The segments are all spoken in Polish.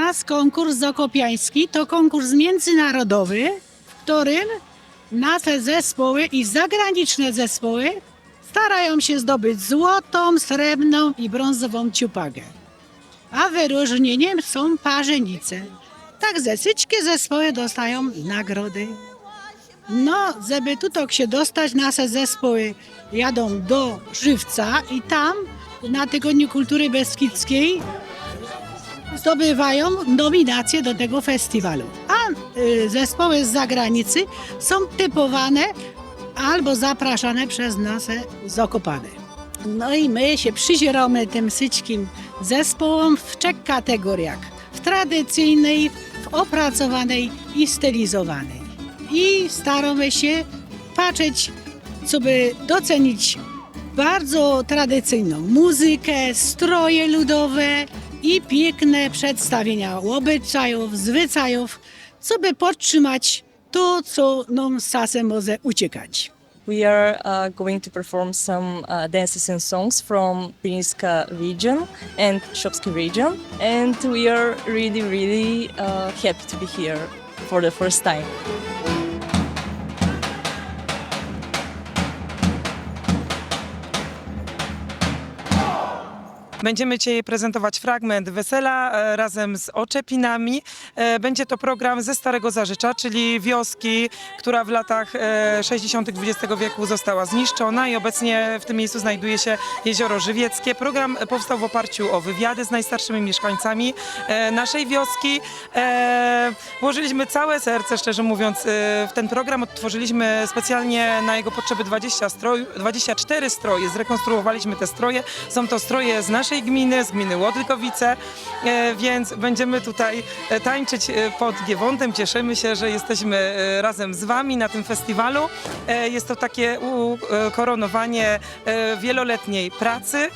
nas konkurs zakopiański to konkurs międzynarodowy, w którym nasze zespoły i zagraniczne zespoły starają się zdobyć złotą, srebrną i brązową ciupagę. A wyróżnieniem są parzenice. Tak zesyćkie zespoły dostają nagrody. No, żeby tutaj się dostać, nasze zespoły jadą do Żywca i tam na Tygodniu Kultury Beskidzkiej zdobywają nominacje do tego festiwalu. A y, zespoły z zagranicy są typowane albo zapraszane przez nasze zakopane. No i my się przyzieramy tym syćkim zespołom w trzech kategoriach. W tradycyjnej, w opracowanej i stylizowanej. I staramy się patrzeć, co by docenić bardzo tradycyjną muzykę, stroje ludowe i piękne przedstawienia obyczajów, zwyczajów, co by podtrzymać to, co nam z czasem może uciekać. We are uh, going to perform some uh, dances and songs from Pinska region and Shopski region, and we are really, really uh, happy to be here for the first time. Będziemy dzisiaj prezentować fragment wesela e, razem z oczepinami. E, Będzie to program ze Starego Zarzecza, czyli wioski, która w latach e, 60. XX wieku została zniszczona i obecnie w tym miejscu znajduje się jezioro Żywieckie. Program powstał w oparciu o wywiady z najstarszymi mieszkańcami e, naszej wioski. E, Włożyliśmy całe serce, szczerze mówiąc, e, w ten program. Odtworzyliśmy specjalnie na jego potrzeby 20 stroj, 24 stroje. Zrekonstruowaliśmy te stroje. Są to stroje z naszej gminy, z gminy Łodlkowice, e, więc będziemy tutaj e, tańczyć e, pod Giewontem. Cieszymy się, że jesteśmy razem z Wami na tym festiwalu. Jest to takie ukoronowanie wieloletniej pracy,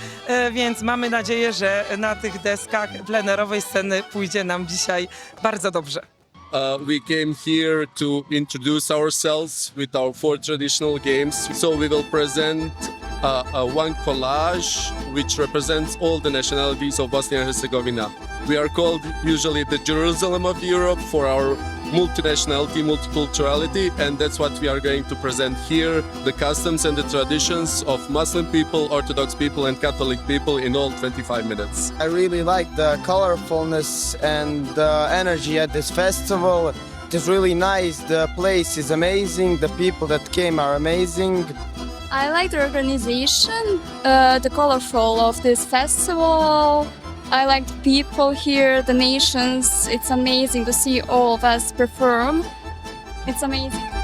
więc mamy nadzieję, że na tych deskach plenerowej sceny pójdzie nam dzisiaj bardzo dobrze. Uh, we came here to introduce ourselves with our four traditional games. So we will present uh, one collage which represents all the nationalities of Bosnia and Herzegovina. We are called usually the Jerusalem of Europe for our multinationality, multiculturality, and that's what we are going to present here the customs and the traditions of Muslim people, Orthodox people, and Catholic people in all 25 minutes. I really like the colorfulness and the energy at this festival. It is really nice. The place is amazing. The people that came are amazing. I like the organization, uh, the colorful of this festival. I like the people here, the nations. It's amazing to see all of us perform. It's amazing.